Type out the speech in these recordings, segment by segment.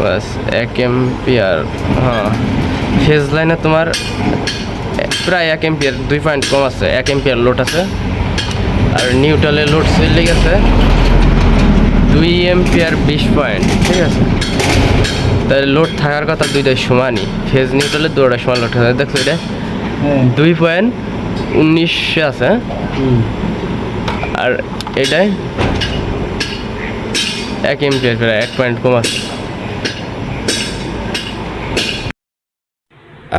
বাস এক এম্পিয়ার হ্যাঁ। ফেজ লাইনে তোমার প্রায় এক এম্পিয়ার দুই পয়েন্ট কম আছে এক এম্পিয়ার লোড আছে। আর নিউট্রালে লোড চলে গেছে দুই এম্পিয়ার বিশ পয়েন্ট ঠিক আছে? তাহলে লোড থাকার কথা দুইটাই সমানই। ফেজ নিউট্রালে দুটার সমান লোড আছে দেখছ এটা? হ্যাঁ। দুই পয়েন্ট উনিশে আছে। আর এটাই এক এম্পিয়ার প্রায় এক পয়েন্ট কম আছে।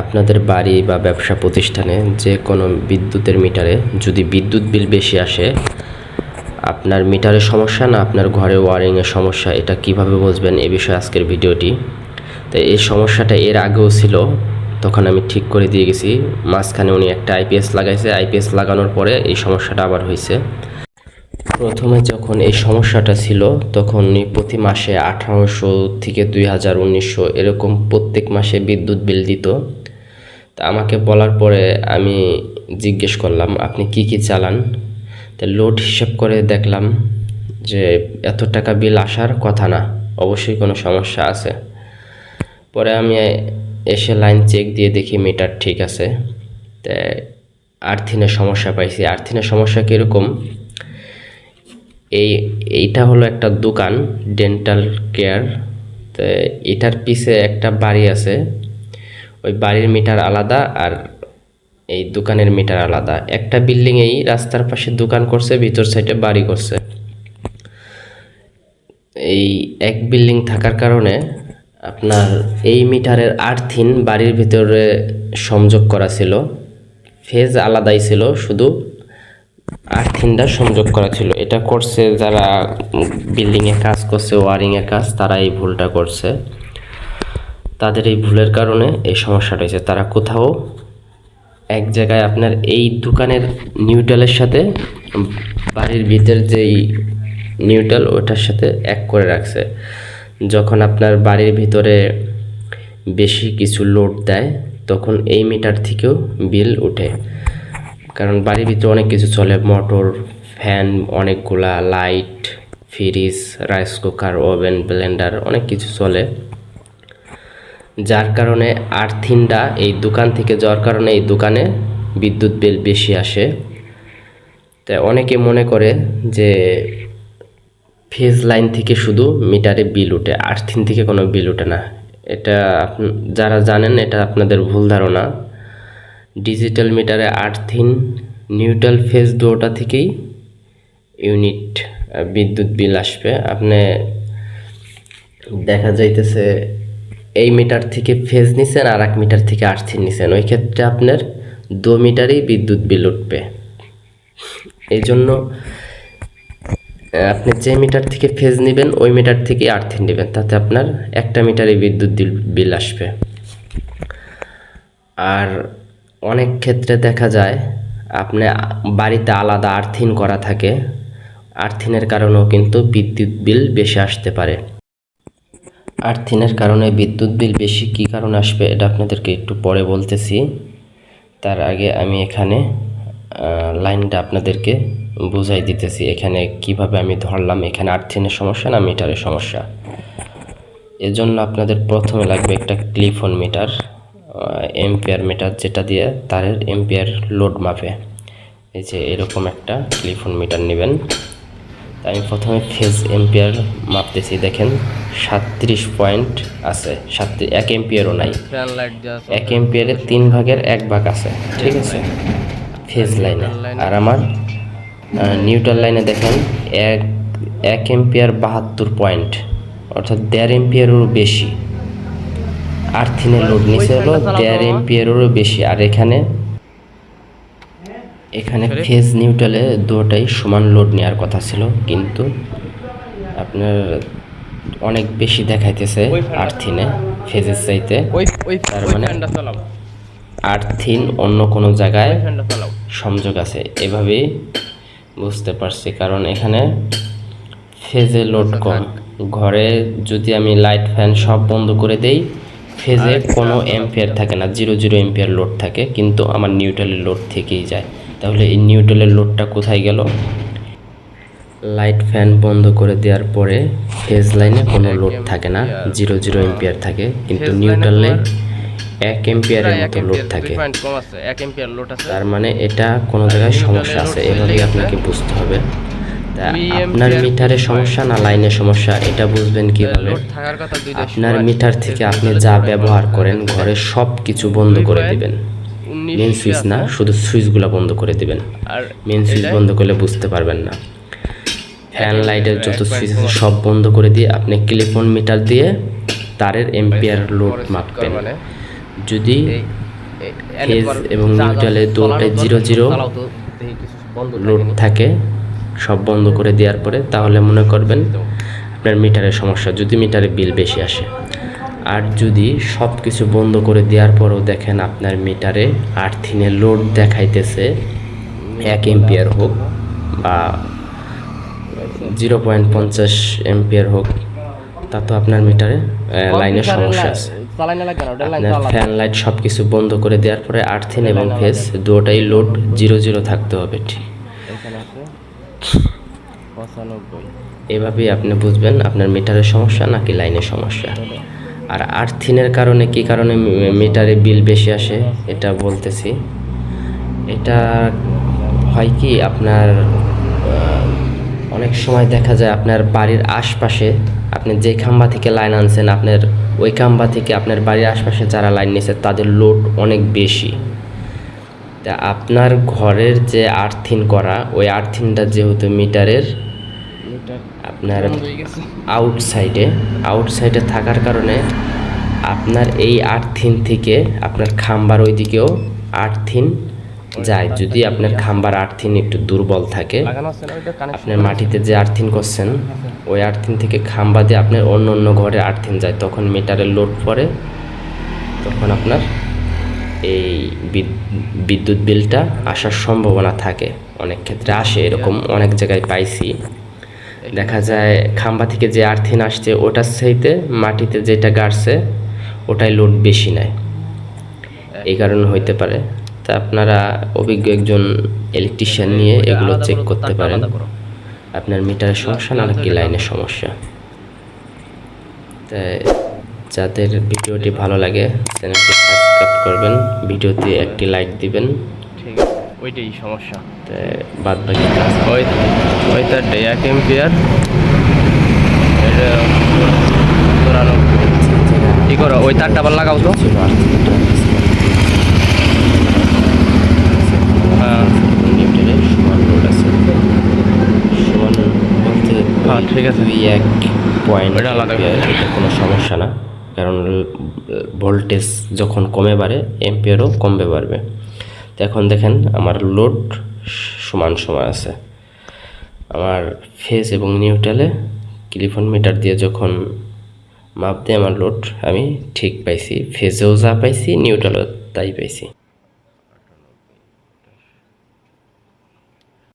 আপনাদের বাড়ি বা ব্যবসা প্রতিষ্ঠানে যে কোনো বিদ্যুতের মিটারে যদি বিদ্যুৎ বিল বেশি আসে, আপনার মিটারের সমস্যা না আপনার ঘরে ওয়ারিংয়ের সমস্যা, এটা কীভাবে বুঝবেন? এ বিষয়ে আজকের ভিডিওটি। তো এই সমস্যাটা এর আগেও ছিল, তখন আমি ঠিক করে দিয়ে গেছি। মাঝখানে উনি একটা আইপিএস লাগাইছে আইপিএস লাগানোর পরে এই সমস্যাটা আবার হয়েছে প্রথমে যখন এই সমস্যাটা ছিল তখন প্রতি মাসে আঠারোশো থেকে দুই হাজার উনিশশো এরকম প্রত্যেক মাসে বিদ্যুৎ বিল দিত। তা আমাকে বলার পরে আমি জিজ্ঞেস করলাম, আপনি কি কি চালান? তা লোড হিসাব করে দেখলাম যে এত টাকা বিল আসার কথা না, অবশ্যই কোনো সমস্যা আছে। পরে আমি এসে লাইন চেক দিয়ে দেখি মিটার ঠিক আছে। তা আর্থিনের সমস্যা পাইছি। আর্থিনের সমস্যা কীরকম? এই, এইটা হলো একটা দোকান ডেন্টাল কেয়ার তো এটার পিছে একটা বাড়ি আছে। ওই বাড়ির মিটার আলাদা আর এই দোকানের মিটার আলাদা। একটা বিল্ডিংয়েই রাস্তার পাশে দোকান করছে, ভিতর সাইডে বাড়ি করছে। এই এক বিল্ডিং থাকার কারণে আপনার এই মিটারের আর্থিন বাড়ির ভিতরে সংযোগ করা ছিল। ফেজ আলাদাই ছিল, শুধু আর্থিনটা সংযোগ করা ছিল। এটা করছে যারা বিল্ডিংয়ে কাজ করছে ওয়ারিংয়ের কাজ তারা এই ভুলটা করছে। তাদের এই ভুলের কারণে এই সমস্যাটা হয়েছে। তারা কোথাও এক জায়গায় আপনার এই দোকানের নিউট্রালের সাথে, বাড়ির ভিতর যেই নিউট্রাল ওটার সাথে এক করে রাখছে। যখন আপনার বাড়ির ভিতরে বেশি কিছু লোড দেয়, তখন এই মিটার থেকেও বিল ওঠে কারণ বাড়ির ভিতরে অনেক কিছু চলে, মোটর ফ্যান অনেকগুলা light fridge rice cooker oven blender অনেক কিছু চলে। যার কারণে আর্থিনটা এই দোকান থেকে যাওয়ার কারণে এই দোকানে বিদ্যুৎ বিল বেশি আসে। তাই অনেকে মনে করে যে ফেজ লাইন থেকে শুধু মিটারে বিল ওঠে আর্থিন থেকে কোনো বিল ওঠে না। এটা যারা জানেন, এটা আপনাদের ভুল ধারণা। ডিজিটাল মিটারে আর্থিন, নিউট্রাল ফেজ দুটা থেকেই ইউনিট বিদ্যুৎ বিল আসবে। আপনি দেখা যাইতেছে এই মিটার থেকে ফেজ নিছেন আর এক মিটার থেকে আর্থিন নিছেন। ওই ক্ষেত্রে আপনার দু মিটারেই বিদ্যুৎ বিল উঠবে। এই জন্য আপনি যে মিটার থেকে ফেজ নেবেন, ওই মিটার থেকে আর্থিন নেবেন। তাতে আপনার একটা মিটারে বিদ্যুৎ বিল আসবে। আর অনেক ক্ষেত্রে দেখা যায়, আপনি বাড়িতে আলাদা আর্থিন করা থাকে। আর্থিনের কারণেও কিন্তু বিদ্যুৎ বিল বেশি আসতে পারে। আর্থিনের কারণে বিদ্যুৎ বিল বেশি কী কারণে আসবে এটা আপনাদেরকে একটু পরে বলতেছি। তার আগে আমি এখানে লাইনটা আপনাদেরকে বুঝাই দিতেছি এখানে কীভাবে আমি ধরলাম, এখানে আর্থিনের সমস্যা না মিটারের সমস্যা। এজন্য আপনাদের প্রথমে লাগবে একটা ক্লিফোন মিটার। এম্পিয়ার মিটার যেটা দিয়ে তারের এম্পিয়ার লোড মাপে। এই যে এরকম একটা ক্লিফোন মিটার নেবেন। আমি প্রথমে ফেজ এম্পিয়ার মাপতেছি দেখেন সাতত্রিশ পয়েন্ট আছে। সাতত্রিশ এক এম্পিয়ারও নাই। এক এম্পিয়ারের তিন ভাগের এক ভাগ আছে ঠিক আছে? ফেজ লাইনে আর আমার নিউট্রাল লাইনে দেখেন এক এক এম্পিয়ার বাহাত্তর পয়েন্ট অর্থাৎ দেড় এম্পিয়ারেরও বেশি। আর্থিনের লোড নিচে হলো দেড় এম্পিয়ারেরও বেশি আর এখানে এখানে ফেজ নিউট্রালে দুটাই সমান লোড নেওয়ার কথা ছিল কিন্তু আপনার অনেক বেশি দেখাইতেছে আর্থিনে ফেজের চাইতে। তার মানে- আর্থিন অন্য কোনো জায়গায় সংযোগ আছে এভাবেই বুঝতে পারছি কারণ এখানে ফেজে লোড কম। ঘরে যদি আমি লাইট ফ্যান সব বন্ধ করে দেই ফেজে কোনো এম্পিয়ার থাকে না জিরো জিরো এম্পিয়ার লোড থাকে কিন্তু আমার নিউট্রালের লোড থেকেই যায়। তাহলে এই নিউট্রালের লোডটা কোথায় গেল? লাইট ফ্যান বন্ধ করে দেওয়ার পরে ফেজ লাইনে কোনো লোড থাকে না জিরো জিরো এম্পিয়ার থাকে কিন্তু নিউট্রালে এক এম্পিয়ারের মতো লোড থাকে। তার মানে এটা কোনো জায়গায় সমস্যা আছে এভাবেই আপনাকে বুঝতে হবে। আপনার মিটারে সমস্যা না লাইনে সমস্যা? এটা বুঝবেন কীভাবে? দুই দশ আপনার মিটার থেকে আপনি যা ব্যবহার করেন ঘরে সব কিছু বন্ধ করে দিবেন। মেন সুইচ না শুধু সুইচগুলো বন্ধ করে দিবেন। আর মেন সুইচ বন্ধ করলে বুঝতে পারবেন না। ফ্যান লাইটের যত সুইচ আছে সব বন্ধ করে দিয়ে আপনি টেলিফোন মিটার দিয়ে তারের এম্পিয়ার লোড মাপবেন। মানে? যদি ফেজ এবং চালাও- নিউট্রালে চালানো জিরো জিরো লোড থাকে। সব বন্ধ করে দেওয়ার পরে তাহলে মনে করবেন আপনার মিটারের সমস্যা যদি মিটারে বিল বেশি আসে। আর যদি সব কিছু বন্ধ করে দেওয়ার পরেও দেখেন আপনার মিটারে আর্থিনের লোড দেখাইতেছে এক এম্পিয়ার হোক বা জিরো পয়েন্ট পঞ্চাশ এম্পিয়ার হোক তা তো আপনার মিটারে লাইনের সমস্যা আছে। ফ্যান লাইট সব কিছু বন্ধ করে দেওয়ার পরে আর্থিন এবং ফেস দুটোটাই লোড জিরো জিরো থাকতে হবে ঠিক। পঁচানব্বই। এভাবেই আপনি বুঝবেন আপনার মিটারের সমস্যা নাকি লাইনের সমস্যা। আর আর্থিনের কারণে কি কারণে মিটারে বিল বেশি আসে, এটা বলতেছি। এটা হয় কি আপনার অনেক সময় দেখা যায় আপনার বাড়ির আশপাশে আপনি যে খাম্বা থেকে লাইন আনছেন, আপনার ওই খাম্বা থেকে আপনার বাড়ির আশপাশে যারা লাইন নিয়েছে তাদের লোড অনেক বেশি। তা আপনার ঘরের যে আর্থিন করা ওই আর্থিনটা যেহেতু মিটারের আপনার। আউটসাইডে আউটসাইডে থাকার কারণে আপনার এই আর্থিন থেকে আপনার খাম্বার ওইদিকেও আর্থিন যায়। যদি আপনার খাম্বার আর্থিন একটু দুর্বল থাকে আপনার মাটিতে যে আর্থিন করছেন ওই আর্থিন থেকে খাম্বা দিয়ে আপনার অন্য অন্য ঘরে আর্থিন যায়। তখন মিটারের লোড পড়ে তখন আপনার এই বিদ- বিদ্যুৎ বিলটা আসার সম্ভাবনা থাকে। অনেক ক্ষেত্রে আসে এরকম অনেক জায়গায় পাইছি। দেখা যায় খাম্বা থেকে যে আর্থিন আসছে ওটার চাইতে মাটিতে যেটা গাড়ছে ওটাই লোড বেশি নেয়। এই কারণে হইতে পারে। তা আপনারা অভিজ্ঞ একজন ইলেকট্রিশিয়ান নিয়ে এগুলো চেক করতে পারেন। আপনার মিটারের সমস্যা না নাকি লাইনের সমস্যা। তাই যাদের ভিডিওটি ভালো লাগে চ্যানেলটি সাবস্ক্রাইব করবেন ভিডিওতে একটি লাইক দিবেন। ঠিক আছে ওইটাই সমস্যা। বাদ বাকি ওই তারটা এক এম্পিয়ার এটা কি করো ওই তারটা আবার লাগাও তো। হ্যাঁ। হ্যাঁ, ঠিক আছে। এক পয়েন্ট আলাদা। কোনো সমস্যা না। কারণ ভোল্টেজ যখন কমে বাড়ে এম্পিয়ারও কমবে বাড়বে। তো এখন দেখেন আমার লোড সমান সমান আছে। আমার ফেজ এবং নিউট্রালে টেলিফোন মিটার দিয়ে যখন মাপ দিয়ে আমার লোড আমি ঠিক পাইছি। ফেজেও যা পাইছি নিউট্রালও তাই পাইছি।